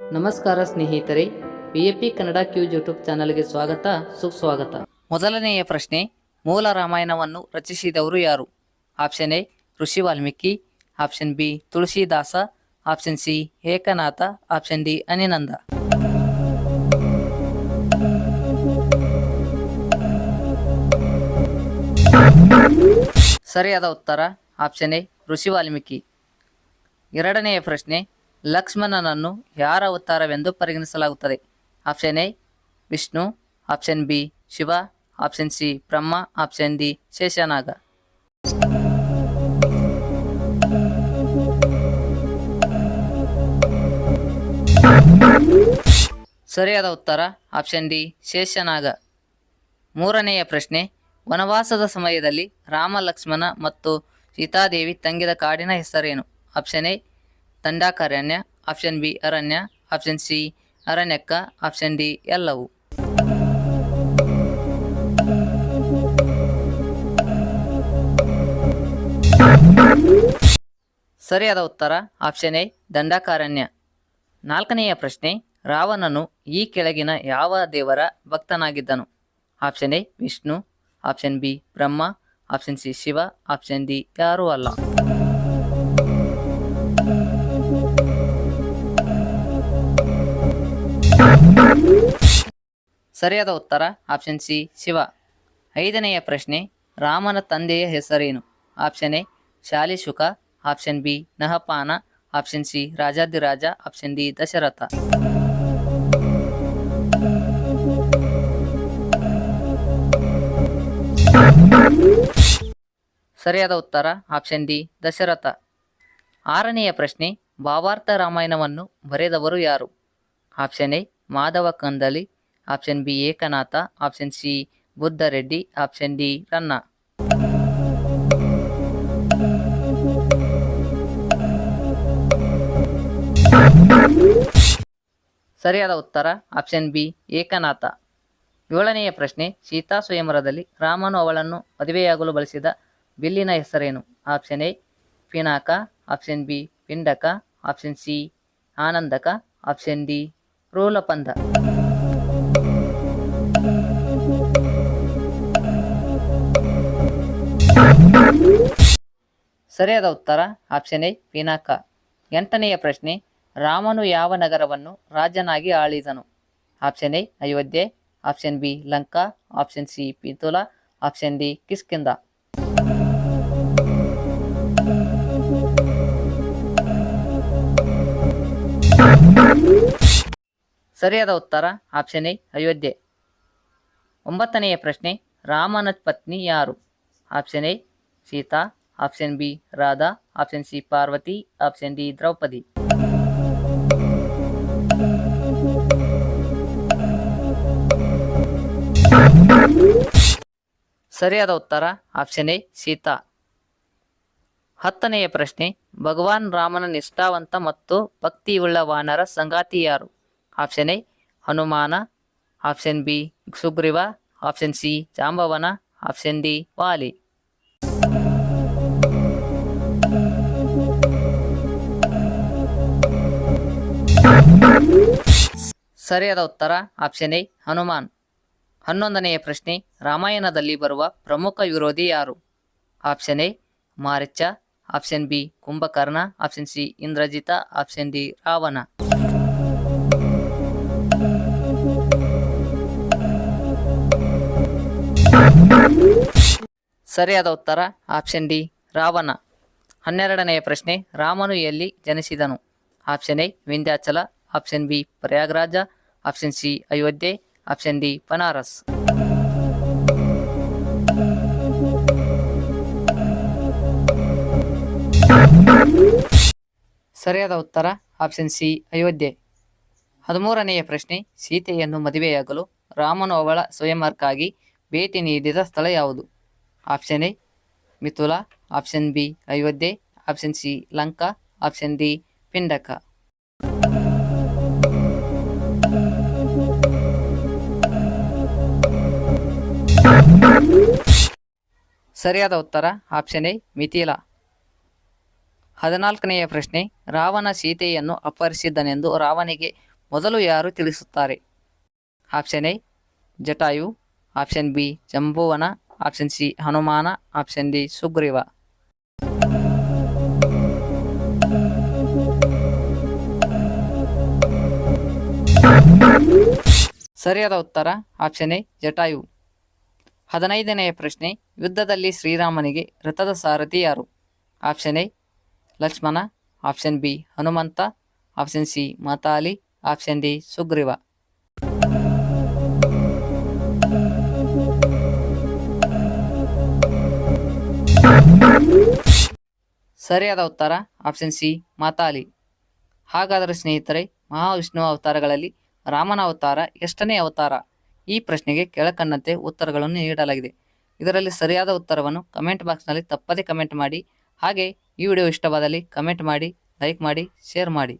ನಮಸ್ಕಾರ ಸ್ನೇಹಿತರೆ V A P Kannada quiz YouTube ಚಾನಲ್ಗೆ ಸ್ವಾಗತ, ಸುಸ್ವಾಗತ. ಮೊದಲನೆಯ ಪ್ರಶ್ನೆ, ಮೂಲ ರಾಮಾಯಣವನ್ನು ರಚಿಸಿದವರು ಯಾರು? Option A, rishi Valmiki, option B, Tulsidas, option C, Eknath, option D, ಅನಿನಂದ. ಸರಿಯಾದ ಉತ್ತರ, ಆಪ್ಷನ್ ಎ, ಋಷಿ ವಾಲ್ಮೀಕಿ. ಎರಡನೆಯ ಪ್ರಶ್ನೆ ಲಕ್ಷ್ಮಣನನ್ನು ಯಾರ ಅವತಾರವೆಂದು ಪರಿಗಣಿಸಲಾಗುತ್ತದೆ? Option A, Vishnu, option B, Shiva, option C, Brahma, option D, Sheshnag. ಸರಿಯಾದ ಉತ್ತರ, ಆಪ್ಷನ್ ಡಿ, ಶೇಷನಾಗ. ಮೂರನೆಯ ಪ್ರಶ್ನೆ, ವನವಾಸದ ಸಮಯದಲ್ಲಿ ರಾಮ, ಲಕ್ಷ್ಮಣ ಮತ್ತು ಸೀತಾದೇವಿ ತಂಗಿದ ಕಾಡಿನ ಹೆಸರೇನು? Option A Dandakaranya option B ಅರಣ್ಯ ಆಪ್ಷನ್ ಸಿ ಅರಣ್ಯಕ್ಕ ಆಪ್ಷನ್ ಡಿ ಎಲ್ಲವು. ಸರಿಯಾದ ಉತ್ತರ ಆಪ್ಷನ್ ಎ ದಂಡಕಾರಣ್ಯ. ನಾಲ್ಕನೆಯ ಪ್ರಶ್ನೆ, ರಾವಣನು ಈ ಕೆಳಗಿನ ಯಾವ ದೇವರ ಭಕ್ತನಾಗಿದ್ದನು? Option A Vishnu option B Brahma option C Shiva option D ಯಾರೂ ಅಲ್ಲ. ಸರಿಯಾದ ಉತ್ತರ ಆಪ್ಷನ್ ಸಿ ಶಿವ. ಐದನೆಯ ಪ್ರಶ್ನೆ, ರಾಮನ ತಂದೆಯ ಹೆಸರೇನು? Option A Shalishuka. Option B Nahapana. Option C Rajadhiraja option D Dasharatha. ಸರಿಯಾದ ಉತ್ತರ ಆಪ್ಷನ್ ಡಿ ದಶರಥ. ಆರನೆಯ ಪ್ರಶ್ನೆ, ಭಾವಾರ್ಥ ರಾಮಾಯಣವನ್ನು ಬರೆದವರು ಯಾರು? Option A Madhava Kandali. Option B Eknath, option C Buddha Reddy option D Ranna. ಸರಿಯಾದ ಉತ್ತರ, ಆಪ್ಷನ್ ಬಿ ಏಕನಾಥ. ಏಳನೆಯ ಪ್ರಶ್ನೆ, ಸೀತಾ ಸ್ವಯಂವರದಲ್ಲಿ ರಾಮನು ಅವಳನ್ನು ಮದುವೆಯಾಗಲು ಬಳಸಿದ ಬಿಲ್ಲಿನ ಹೆಸರೇನು? Option A, Pinaka, option B Pindaka, option C Anandaka, option D ರೋಲಪಂದ. ಸರಿಯಾದ ಉತ್ತರ ಆಪ್ಷನ್ ಎ ಪಿನಾಕ. ಎಂಟನೆಯ ಪ್ರಶ್ನೆ, ರಾಮನು ಯಾವ ನಗರವನ್ನು ರಾಜನಾಗಿ ಆಳಿದನು? Option A Ayodhya option B Lanka option C ಪಿತುಲ option D Kishkindha ಸರಿಯಾದ ಉತ್ತರ ಆಪ್ಷನ್ ಎ ಅಯೋಧ್ಯೆ. ಒಂಬತ್ತನೆಯ ಪ್ರಶ್ನೆ, ರಾಮನ ಪತ್ನಿ ಯಾರು? Option A Sita option B Radha, option C Parvati, option D Draupadi. ಸರಿಯಾದ ಉತ್ತರ ಆಪ್ಷನ್ ಎ, ಸೀತಾ. ಹತ್ತನೆಯ ಪ್ರಶ್ನೆ, ಭಗವಾನ್ ರಾಮನ ನಿಷ್ಠಾವಂತ ಮತ್ತು ಭಕ್ತಿಯುಳ್ಳ ವಾನರ ಸಂಗಾತಿ ಯಾರು? Option A, Hanuman, option B Sugriva, option C Jambavan, option D Vali. ಸರಿಯಾದ ಉತ್ತರ ಆಪ್ಷನ್ ಎ ಹನುಮಾನ್. ಹನ್ನೊಂದನೆಯ ಪ್ರಶ್ನೆ, ರಾಮಾಯಣದಲ್ಲಿ ಬರುವ ಪ್ರಮುಖ ವಿರೋಧಿ ಯಾರು? Option A Maricha option B Kumbhakarna option C Indrajita option D Ravana. ಸರಿಯಾದ ಉತ್ತರ ಆಪ್ಷನ್ ಡಿ ರಾವಣ. ಹನ್ನೆರಡನೆಯ ಪ್ರಶ್ನೆ, ರಾಮನು ಎಲ್ಲಿ ಜನಿಸಿದನು? Option A Vindhyachal option B Prayagraj, option C Ayodhya, option D Banaras. ಸರಿಯಾದ ಉತ್ತರ, ಆಪ್ಷನ್ ಸಿ ಅಯೋಧ್ಯೆ. ಹದಿಮೂರನೆಯ ಪ್ರಶ್ನೆ, ಸೀತೆಯನ್ನು ಮದುವೆಯಾಗಲು ರಾಮನು ಅವಳ ಸ್ವಯಂವರ್ಕಾಗಿ ಭೇಟಿ ನೀಡಿದ ಸ್ಥಳ ಯಾವುದು? Option A Mithila option B Ayodhya, option C Lanka, option D Pindaka. ಸರಿಯಾದ ಉತ್ತರ ಆಪ್ಷನ್ ಎ ಮಿಥಿಲ. ಹದಿನಾಲ್ಕನೆಯ ಪ್ರಶ್ನೆ, ರಾವಣ ಸೀತೆಯನ್ನು ಅಪಹರಿಸಿದ್ದನೆಂದು ರಾವಣಿಗೆ ಮೊದಲು ಯಾರು ತಿಳಿಸುತ್ತಾರೆ? Option A Jatayu. Option B Jambavan. Option C Hanuman. Option D Sugriva. ಸರಿಯಾದ ಉತ್ತರ ಆಪ್ಷನ್ ಎ ಜಟಾಯು. ಹದಿನೈದನೆಯ ಪ್ರಶ್ನೆ ಯುದ್ಧದಲ್ಲಿ ಶ್ರೀರಾಮನಿಗೆ ರಥದ ಸಾರಥಿ ಯಾರು? Option A, Lakshmana. Option B, Hanumanta. Option C, Matali. Option D, Sugriva. ಸರಿಯಾದ ಉತ್ತರ, ಆಪ್ಷನ್ ಸಿ, ಮಾತಾಲಿ. ಹಾಗಾದರೆ ಸ್ನೇಹಿತರೆ, ಮಹಾವಿಷ್ಣು ಅವತಾರಗಳಲ್ಲಿ ರಾಮನ ಅವತಾರ ಎಷ್ಟನೇ ಅವತಾರ? ಈ ಪ್ರಶ್ನೆಗೆ ಕೆಳಕನ್ನಂತೆ ಉತ್ತರಗಳನ್ನು ನೀಡಲಾಗಿದೆ. ಇದರಲ್ಲಿ ಸರಿಯಾದ ಉತ್ತರವನ್ನು ಕಮೆಂಟ್ ಬಾಕ್ಸ್ನಲ್ಲಿ ತಪ್ಪದೇ ಕಮೆಂಟ್ ಮಾಡಿ. ಹಾಗೆ ಈ ವಿಡಿಯೋ ಇಷ್ಟವಾದಲ್ಲಿ ಕಮೆಂಟ್ ಮಾಡಿ ಲೈಕ್ ಮಾಡಿ ಶೇರ್ ಮಾಡಿ.